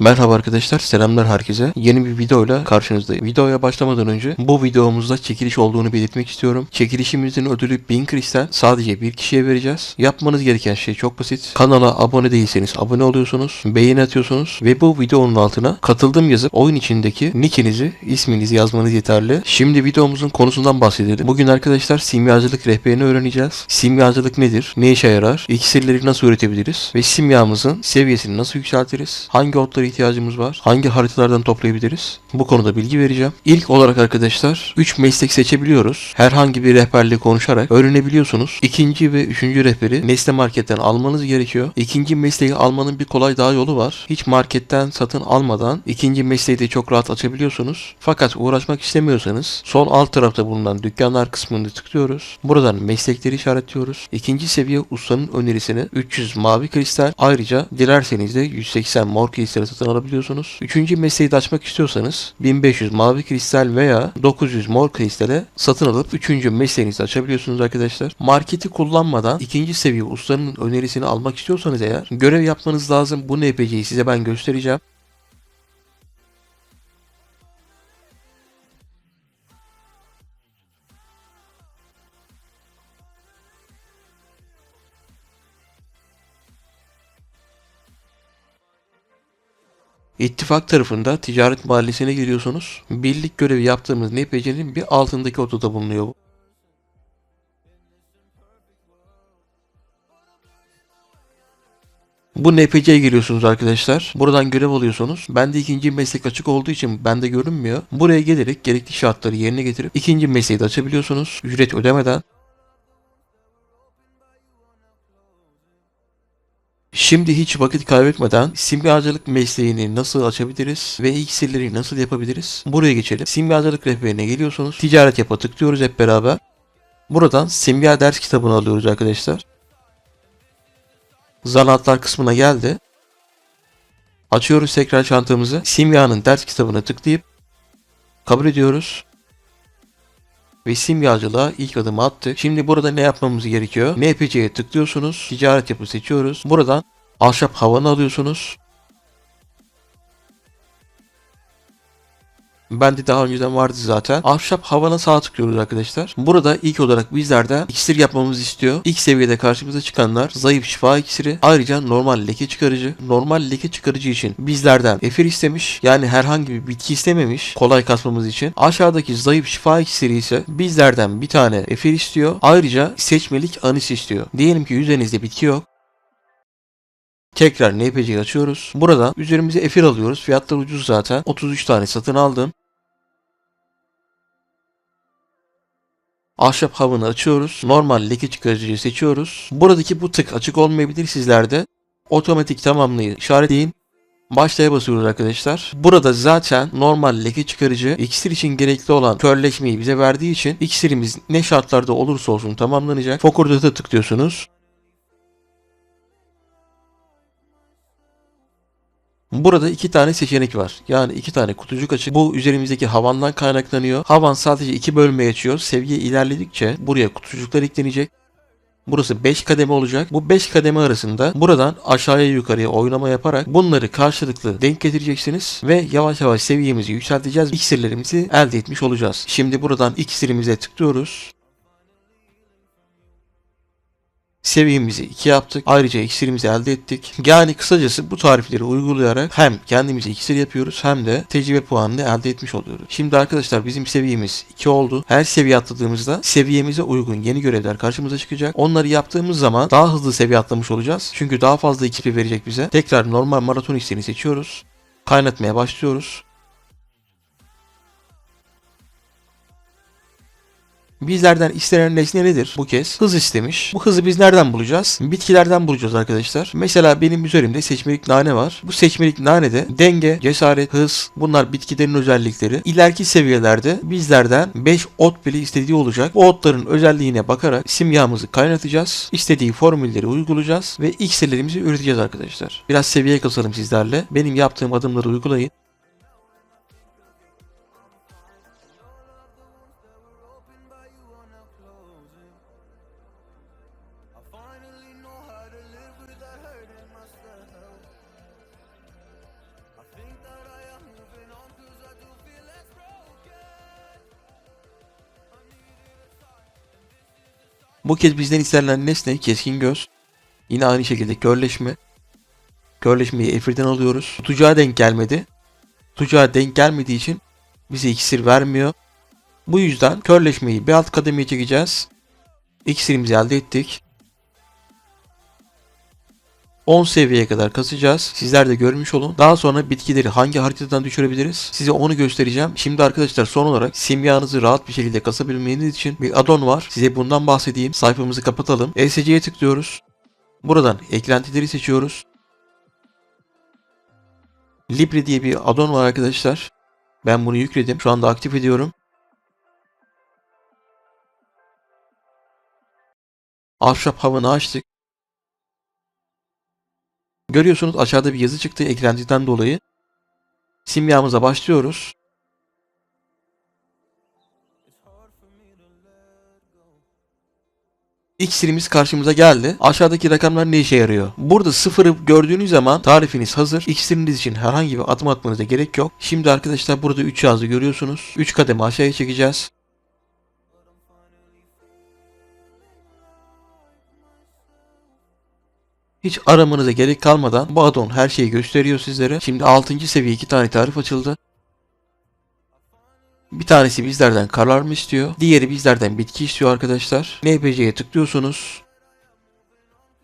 Merhaba arkadaşlar, selamlar herkese. Yeni bir videoyla karşınızdayım. Videoya başlamadan önce bu videomuzda çekiliş olduğunu belirtmek istiyorum. Çekilişimizin ödülü 1000 kristal sadece bir kişiye vereceğiz. Yapmanız gereken şey çok basit. Kanala abone değilseniz abone oluyorsunuz, beğeni atıyorsunuz ve bu videonun altına katıldım yazıp oyun içindeki nickinizi, isminizi yazmanız yeterli. Şimdi videomuzun konusundan bahsedelim. Bugün arkadaşlar simyacılık rehberini öğreneceğiz. Simyacılık nedir? Ne işe yarar? İksirleri nasıl üretebiliriz? Ve simyamızın seviyesini nasıl yükseltiriz? Hangi otlara ihtiyacımız var? Hangi haritalardan toplayabiliriz? Bu konuda bilgi vereceğim. İlk olarak arkadaşlar 3 meslek seçebiliyoruz. Herhangi bir rehberle konuşarak öğrenebiliyorsunuz. İkinci ve üçüncü rehberi Nesne Market'ten almanız gerekiyor. İkinci mesleği almanın bir kolay daha yolu var. Hiç marketten satın almadan ikinci mesleği de çok rahat açabiliyorsunuz. Fakat uğraşmak istemiyorsanız sol alt tarafta bulunan dükkanlar kısmını tıklıyoruz. Buradan meslekleri işaretliyoruz. İkinci seviye ustanın önerisini 300 mavi kristal ayrıca dilerseniz de 180 mor kristal satın alabiliyorsunuz. Üçüncü mesleği de açmak istiyorsanız 1500 mavi kristal veya 900 mor kristale satın alıp üçüncü mesleğinizi açabiliyorsunuz arkadaşlar. Marketi kullanmadan ikinci seviye ustanın önerisini almak istiyorsanız eğer görev yapmanız lazım. Bu NPC'yi size ben göstereceğim. İttifak tarafında ticaret mahallesine giriyorsunuz. Birlik görevi yaptığımız NPC'nin bir altındaki odada bulunuyor bu. NPC'ye giriyorsunuz arkadaşlar. Buradan görev alıyorsunuz. Bende ikinci meslek açık olduğu için bende görünmüyor. Buraya gelerek gerekli şartları yerine getirip ikinci mesleği de açabiliyorsunuz. Ücret ödemeden. Şimdi hiç vakit kaybetmeden simyacılık mesleğini nasıl açabiliriz ve iksirleri nasıl yapabiliriz? Buraya geçelim. Simyacılık rehberine geliyorsunuz. Ticaret yapa tıklıyoruz hep beraber. Buradan simya ders kitabını alıyoruz arkadaşlar. Zanaatlar kısmına geldi. Açıyoruz tekrar çantamızı. Simya'nın ders kitabına tıklayıp kabul ediyoruz. Ve simyacılığa ilk adımı attık. Şimdi burada ne yapmamız gerekiyor? NPC'ye tıklıyorsunuz. Ticaret yapı seçiyoruz. Buradan ahşap havanı alıyorsunuz. Bende daha önceden vardı zaten. Ahşap havana sağ tıklıyoruz arkadaşlar. Burada ilk olarak bizlerden iksir yapmamızı istiyor. İlk seviyede karşımıza çıkanlar zayıf şifa iksiri. Ayrıca normal leke çıkarıcı. Normal leke çıkarıcı için bizlerden efir istemiş. Yani herhangi bir bitki istememiş. Kolay kasmamız için. Aşağıdaki zayıf şifa iksiri ise bizlerden bir tane efir istiyor. Ayrıca seçmelik anis istiyor. Diyelim ki üzerinizde bitki yok. Tekrar NPC'yi açıyoruz. Burada üzerimize efir alıyoruz. Fiyatlar ucuz zaten. 33 tane satın aldım. Ahşap havını açıyoruz. Normal leke çıkarıcıyı seçiyoruz. Buradaki bu tık açık olmayabilir sizlerde. Otomatik tamamlayı işaretleyin. Başlaya basıyoruz arkadaşlar. Burada zaten normal leke çıkarıcı iksir için gerekli olan körleşmeyi bize verdiği için iksirimiz ne şartlarda olursa olsun tamamlanacak. Fokurdata tıklıyorsunuz. Burada iki tane seçenek var. Yani iki tane kutucuk açık. Bu üzerimizdeki havandan kaynaklanıyor. Havan sadece iki bölmeye açıyor. Seviye ilerledikçe buraya kutucuklar eklenecek. Burası 5 kademe olacak. Bu 5 kademe arasında buradan aşağıya yukarıya oynama yaparak bunları karşılıklı denk getireceksiniz ve yavaş yavaş seviyemizi yükselteceğiz. İksirlerimizi elde etmiş olacağız. Şimdi buradan iksirimize tıklıyoruz. Seviyemizi 2 yaptık. Ayrıca iksirimizi elde ettik. Yani kısacası bu tarifleri uygulayarak hem kendimize iksir yapıyoruz hem de tecrübe puanını elde etmiş oluyoruz. Şimdi arkadaşlar bizim seviyemiz 2 oldu. Her seviye atladığımızda seviyemize uygun yeni görevler karşımıza çıkacak. Onları yaptığımız zaman daha hızlı seviye atlamış olacağız. Çünkü daha fazla XP verecek bize. Tekrar normal maraton isteğini seçiyoruz. Kaynatmaya başlıyoruz. Bizlerden istenen nesne nedir bu kez? Hız istemiş. Bu hızı biz nereden bulacağız? Bitkilerden bulacağız arkadaşlar. Mesela benim üzerimde seçmelik nane var. Bu seçmelik nanede denge, cesaret, hız bunlar bitkilerin özellikleri. İleriki seviyelerde bizlerden 5 ot bile istediği olacak. Bu otların özelliğine bakarak simyamızı kaynatacağız. İstediği formülleri uygulayacağız ve iksirlerimizi üreteceğiz arkadaşlar. Biraz seviye kasalım sizlerle. Benim yaptığım adımları uygulayın. Bu kez bizden istenilen nesne keskin göz. Yine aynı şekilde körleşme. Körleşmeyi Efir'den alıyoruz. Tutacağı denk gelmedi. Tutacağı denk gelmediği için bize iksir vermiyor. Bu yüzden körleşmeyi bir alt kademeye çekeceğiz. İksirimizi elde ettik. 10 seviyeye kadar kasacağız. Sizler de görmüş olun. Daha sonra bitkileri hangi haritadan düşürebiliriz? Size onu göstereceğim. Şimdi arkadaşlar son olarak simyanızı rahat bir şekilde kasabilmeniz için bir addon var. Size bundan bahsedeyim. Sayfamızı kapatalım. ESC'ye tıklıyoruz. Buradan eklentileri seçiyoruz. Libre diye bir addon var arkadaşlar. Ben bunu yükledim. Şu anda aktif ediyorum. Ahşap havanı açtık. Görüyorsunuz aşağıda bir yazı çıktı eklentiden dolayı. Simyamıza başlıyoruz. İksirimiz karşımıza geldi. Aşağıdaki rakamlar ne işe yarıyor? Burada sıfırı gördüğünüz zaman tarifiniz hazır. İksiriniz için herhangi bir adım atmanıza gerek yok. Şimdi arkadaşlar burada 3 yazı görüyorsunuz. 3 kademe aşağıya çekeceğiz. Hiç aramanıza gerek kalmadan bu addon her şeyi gösteriyor sizlere. Şimdi 6. seviye 2 tane tarif açıldı. Bir tanesi bizlerden kararma istiyor. Diğeri bizlerden bitki istiyor arkadaşlar. NPC'ye tıklıyorsunuz.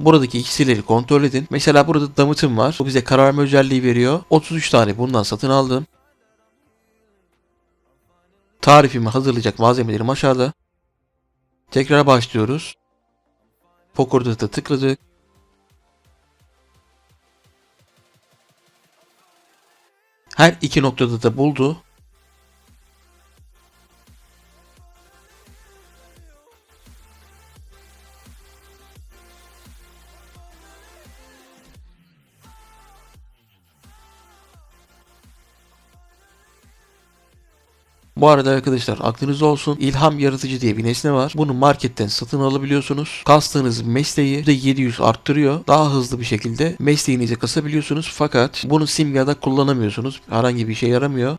Buradaki iksirleri kontrol edin. Mesela burada damıtım var. Bu bize kararma özelliği veriyor. 33 tane bundan satın aldım. Tarifimi hazırlayacak malzemelerim aşağıda. Tekrar başlıyoruz. Pokor'da da tıkladık. Her iki noktada da buldu. Bu arada arkadaşlar aklınızda olsun ilham yaratıcı diye bir nesne var. Bunu marketten satın alabiliyorsunuz. Kastığınız mesleği de 700 arttırıyor. Daha hızlı bir şekilde mesleğinizi kasabiliyorsunuz. Fakat bunu simyada kullanamıyorsunuz. Herhangi bir şey yaramıyor.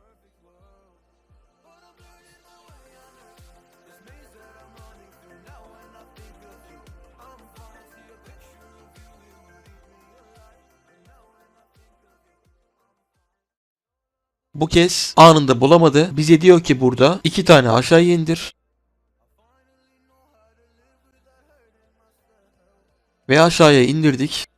Bu kez anında bulamadı. Bize diyor ki burada iki tane aşağıya indir. Ve aşağıya indirdik.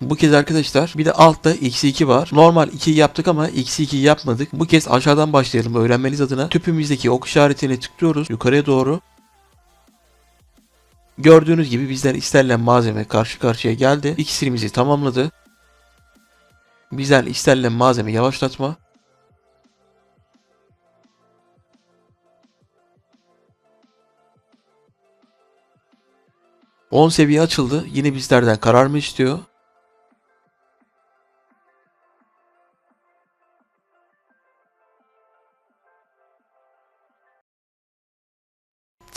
Bu kez arkadaşlar bir de altta x2 var. Normal 2 yaptık ama x2 yapmadık. Bu kez aşağıdan başlayalım öğrenmeniz adına. Tüpümüzdeki ok işaretine tıklıyoruz yukarıya doğru. Gördüğünüz gibi bizden istenilen malzeme karşı karşıya geldi. İksirimizi tamamladı. Bizden istenilen malzeme yavaşlatma. On seviye açıldı. Yine bizlerden karar mı istiyor?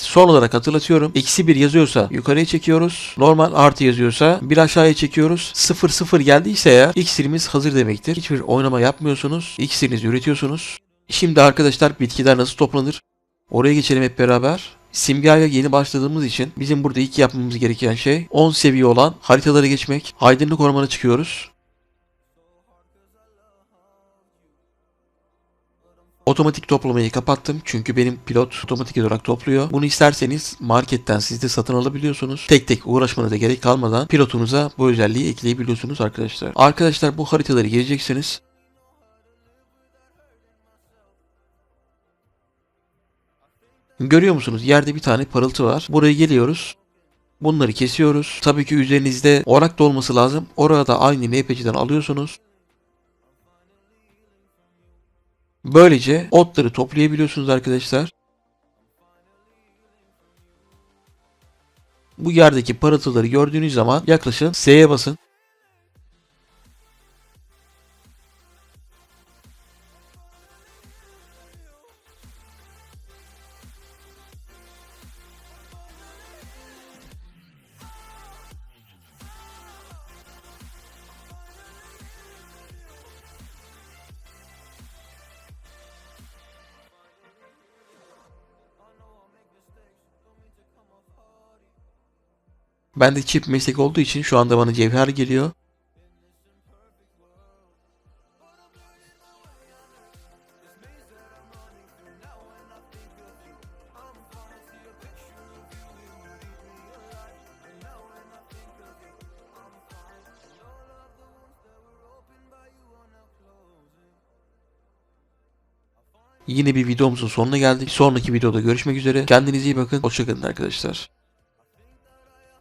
Son olarak hatırlatıyorum. Eksi 1 yazıyorsa yukarıya çekiyoruz. Normal artı yazıyorsa bir aşağıya çekiyoruz. 0 0 geldiyse eğer iksirimiz hazır demektir. Hiçbir oynama yapmıyorsunuz. İksirinizi üretiyorsunuz. Şimdi arkadaşlar bitkiler nasıl toplanır? Oraya geçelim hep beraber. Simga'ya yeni başladığımız için bizim burada ilk yapmamız gereken şey 10 seviye olan haritalara geçmek. Aydınlık ormana çıkıyoruz. Otomatik toplamayı kapattım çünkü benim pilot otomatik olarak topluyor. Bunu isterseniz marketten siz de satın alabiliyorsunuz. Tek tek uğraşmanıza gerek kalmadan pilotunuza bu özelliği ekleyebiliyorsunuz arkadaşlar. Arkadaşlar bu haritaları gireceksiniz. Görüyor musunuz? Yerde bir tane parıltı var. Buraya geliyoruz. Bunları kesiyoruz. Tabii ki üzerinizde orak da olması lazım. Orada aynı NPC'den alıyorsunuz. Böylece otları toplayabiliyorsunuz arkadaşlar. Bu yerdeki parıltıları gördüğünüz zaman yaklaşın S'ye basın. Ben de çift meslek olduğu için şu anda bana cevher geliyor. Yine bir videomuzun sonuna geldik. Sonraki videoda görüşmek üzere. Kendinize iyi bakın. Hoşçakalın arkadaşlar.